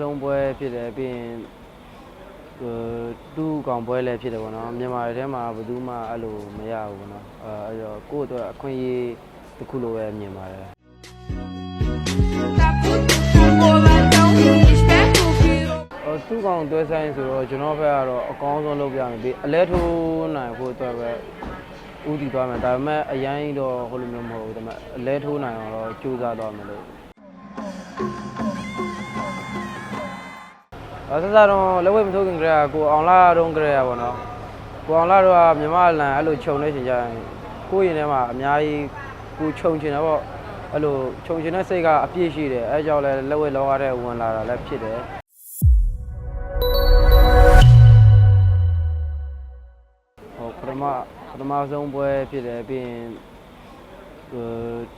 ဆုံးပွဲဖြစ်တယ်ပြီးရင်ဟိုတူးကောင်ပွဲလည်းဖြစ်တယ်ပေါ့နော်မြန်မာပြည်ထဲမှာဘယ်သူမှအဲ့လိုမရဘူးပေါ့နော်အဲအဲ့တော့ကိုယ့်အတွက်အခွင့်အရေးတစ်ခုလိုပဲမြင်ပါတယ် Tá puto com boladão, esperto virou. ဟိုသူ့ကောင်တွဲဆိုင်ဆိုတော့ကျွန်တော်ဘက်ကတော့အကောင်းဆုံးလုပ်ပြမယ်ပြီးအလဲထိုးနိုင်ဖို့အတွက်ပဲဥတည်သွားမယ်ဒါပေမဲ့အရင်တော့ဟိုလိုမျိုးမဟုတ်ဘူးဒါပေမဲ့အလဲထိုးနိုင်အောင်တော့ကြိုးစားသွားမယ်လို့ အစစတော့လက်ဝဲမထိုးခင်ကလေးကကိုအောင်လာတော့ကလေးကပေါ့နော်ကိုအောင်လာတော့ကမြမလန်အဲ့လိုခြုံနေချိန်ကျရင်ကိုယ့်ရင်ထဲမှာအများကြီးကိုခြုံချင်တယ်ပေါ့အဲ့လိုခြုံချင်တဲ့စိတ်ကအပြည့်ရှိတယ်အဲကြောင့်လဲလက်ဝဲလောကတဲ့ဝင်လာတာလည်းဖြစ်တယ်ဟိုပထမပထမဆုံးပွဲဖြစ်တယ်ပြီးရင်ဟို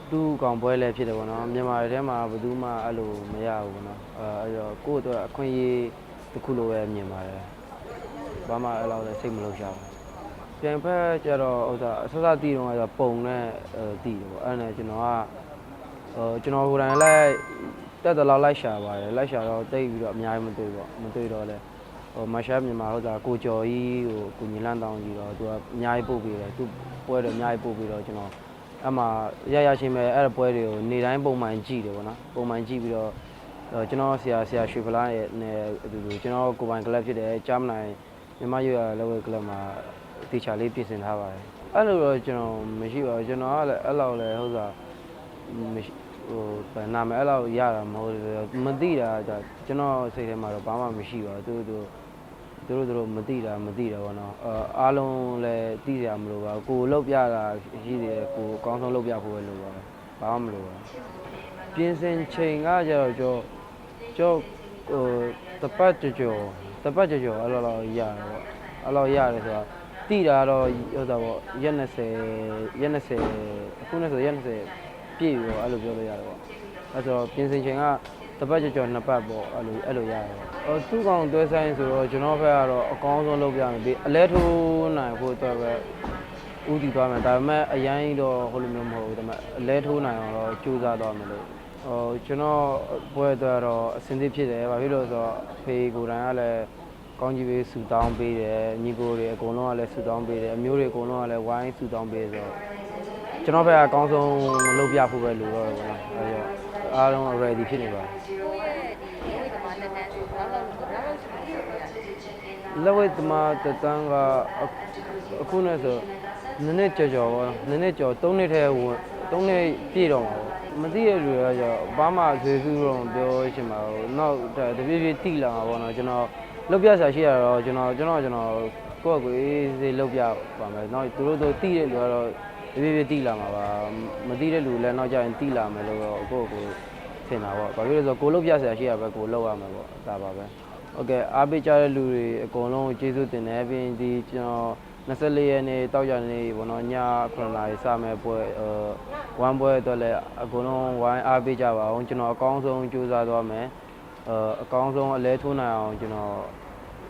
တူးကောင်ပွဲလည်းဖြစ်တယ်ပေါ့နော်မြန်မာပြည်ထဲမှာဘယ်သူမှအဲ့လိုမရဘူးပေါ့နော်အဲအဲ့တော့ကိုယ့်အတွက်အခွင့်အရေးတစ်ခုလိုပဲမြင်ပါတယ်ဘာမှအဲ့လောက်လည်းစိတ်မလို့ရှာဘူးပြန်ဖက်ကျတော့ဥစ္စာအစစတီးတော့ကပုံနဲ့တီးတယ်ပေါ့အဲ့ဒါနဲ့ကျွန်တော်ကဟိုကျွန်တော်ဟိုတိုင်းလိုက်တက်တလောက်လိုက်ရှာပါတယ်လိုက်ရှာတော့တိတ်ပြီးတော့အများကြီးမတွေ့ပေါ့မတွေ့တော့လဲဟိုမရှာမြန်မာဟုတ်တာကိုကျော်ကြီးဟိုကိုညီလန်းတောင်းကြီးတော့သူကအများကြီးပို့ပေးတယ်သူပွဲတော့အများကြီးပို့ပေးတော့ကျွန်တော် အမှရရရှင်းမဲ့အဲ့ပွဲတွေကိုနေတိုင်းပုံမှန်ကြည့်တယ်ဗောနော်ပုံမှန်ကြည့်ပြီးတော့ဟိုကျွန်တော်ဆရာဆရာရွှေဖလားရဲ့နဲ့အတူတူကျွန်တော်ကိုပိုင်ကလပ်ဖြစ်တယ်ကြားမနိုင်မြန်မာရွေရလောဝဲကလပ်မှာတေချာလေးပြင်ဆင်ထားပါတယ်အဲ့လိုတော့ကျွန်တော်မရှိပါဘူးကျွန်တော်ကလည်းအဲ့လောက်လည်းဟုတ်တာမရှိဟိုဗန်နာမည်အဲ့လောက်ရတာမဟုတ်ဘူးမသိတာဒါကျွန်တော်စိတ်ထဲမှာတော့ဘာမှမရှိပါဘူးသူတို့ သူသူတို့သူတို့မသိတာမသိတာပေါ့နော်အာအားလုံးလည်းသိကြမလို့ပါဘူးကိုယ်လောက်ပြတာရှိသေးတယ်ကိုယ်အကောင်းဆုံးလောက်ပြဖို့ပဲလိုပါတယ်ဘာမှမလိုပါဘူးပြင်ဆင်ချိန်ကကြတော့ကျော်ကျော်ဟိုတပတ်ကြော်ကျော်တပတ်ကြော်ကျော်အဲ့လိုလောက်ရတယ်ပေါ့အဲ့လိုရတယ်ဆိုတော့တိတာတော့ဟိုတာပေါ့ရက်20ရက်20အခုနဲ့ဆိုရက်20ပြည့်ပြီးတော့အဲ့လိုပြောလို့ရတယ်ပေါ့အဲ့ဆိုတော့ပြင်ဆင်ချိန်က တပတ်ကြော်ကြော်နှစ်ပတ်ပေါ့အဲ့လိုအဲ့လိုရတယ်။ဟိုသူ့ကောင်တွဲဆိုင်ဆိုတော့ကျွန်တော်ဘက်ကတော့အကောင်းဆုံးလုပ်ပြမယ်ပြီးအလဲထိုးနိုင်ဖို့အတွက်ပဲဥတည်သွားမယ်ဒါပေမဲ့အရင်တော့ဟိုလိုမျိုးမဟုတ်ဘူးဒါပေမဲ့အလဲထိုးနိုင်အောင်တော့ကြိုးစားသွားမယ်လို့ဟိုကျွန်တော်ပွဲအတွက်တော့အဆင်သင့်ဖြစ်တယ်ဘာဖြစ်လို့လဲဆိုတော့ဖေကိုယ်တိုင်ကလည်းကောင်းကြီးပေးဆူတောင်းပေးတယ်ညီကိုတွေအကုန်လုံးကလည်းဆူတောင်းပေးတယ်အမျိုးတွေအကုန်လုံးကလည်းဝိုင်းဆူတောင်းပေးဆိုတော့ကျွန်တော်ဘက်ကအကောင်းဆုံးလုပ်ပြဖို့ပဲလိုတော့တယ်ပေါ့နော်အဲ့တော့ အားလုံး ready ဖြစ်နေပါတယ်ကိုရဲ့ဒီဝိသမာတက်တန်းဆိုတော့လောက်လောက်လောက်ရှိနေရတာလက်ဝဲသမားတတန်းကအခုနဲ့ဆိုနည်းနည်းကြော်ကြော်ပေါ့နည်းနည်းကြော်၃နှစ်ထဲဝင်၃နှစ်ပြည့်တော့မှာပေါ့မသိရလူတွေကကြောဘာမှဇေစုတော့ပြောချင်ပါဘူးနောက်တပြေးပြေးတိလာမှာပေါ့နော်ကျွန်တော်လုတ်ပြဆရာရှိရတော့ကျွန်တော်ကျွန်တော်ကျွန်တော်ကိုယ့်အကိုအေးစေးလုတ်ပြပါမယ်နောက်သူတို့တို့တိတဲ့လူကတော့ ပြပြပြတိလာမှာပါမသိတဲ့လူလည်းနောက်ကျရင်တိလာမယ်လို့တော့ကိုယ့်ကိုထင်တာပေါ့ဘာဖြစ်လို့လဲဆိုတော့ကိုလုတ်ပြဆရာရှိရပဲကိုလုတ်ရမှာပေါ့ဒါပါပဲဟုတ်ကဲ့အားပေးကြတဲ့လူတွေအကုန်လုံးကျေးဇူးတင်တယ်ပြီးရင်ဒီကျွန်တော်24ရက်နေ့တောက်ရနေ့ဘောနော်ည9နာရီစမယ်ပွဲဝမ်ပွဲအတွက်လည်းအကုန်လုံးဝိုင်းအားပေးကြပါအောင်ကျွန်တော်အကောင်းဆုံးကြိုးစားသွားမယ်အကောင်းဆုံးအလဲထိုးနိုင်အောင်ကျွန်တော်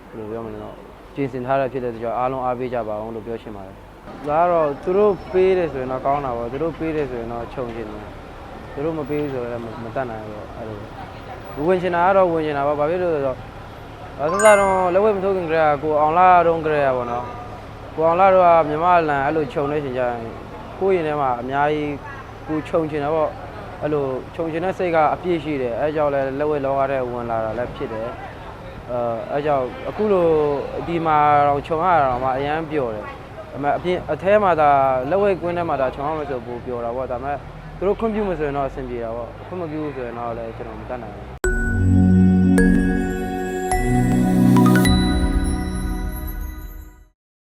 ဘယ်လိုပြောမလဲတော့ပြင်ဆင်ထားတာဖြစ်တဲ့ကြောင့်အားလုံးအားပေးကြပါအောင်လို့ပြောချင်ပါတယ် ဒါကတော့သူတို့ပေးတယ်ဆိုရင်တော့ကောင်းတာပေါ့သူတို့ပေးတယ်ဆိုရင်တော့ခြုံချင်တယ်သူတို့မပေးဘူးဆိုရင်လည်းမတတ်နိုင်ဘူးပေါ့အဲ့လိုဝင်ချင်တာကတော့ဝင်ချင်တာပါဘာဖြစ်လို့လဲဆိုတော့အစစတော့လက်ဝဲမထိုးခင်ကလေးကကိုအောင်လာတော့ကလေးကပေါ့နော်ကိုအောင်လာတော့ကမြမလန်အဲ့လိုခြုံနေချင်ကြရင်ကိုယ့်ရင်ထဲမှာအများကြီးကိုခြုံချင်တယ်ပေါ့အဲ့လိုခြုံချင်တဲ့စိတ်ကအပြည့်ရှိတယ်အဲကြောင့်လဲလက်ဝဲလောကတဲ့ဝင်လာတာလည်းဖြစ်တယ်အဲအဲကြောင့်အခုလိုဒီမှာတော့ခြုံရတာတော့မှအရန်ပျော်တယ် ဒါပေမဲ့အပြင်အထဲမှာဒါလက်ဝဲကွင်းထဲမှာဒါခြုံရမယ်ဆိုပိုပျော်တာပေါ့ဒါပေမဲ့သူတို့ခွင့်ပြုမယ်ဆိုရင်တော့အဆင်ပြေတာပေါ့ခွင့်မပြုဘူးဆိုရင်တော့လည်းကျွန်တော်မတတ်နိုင်ဘူး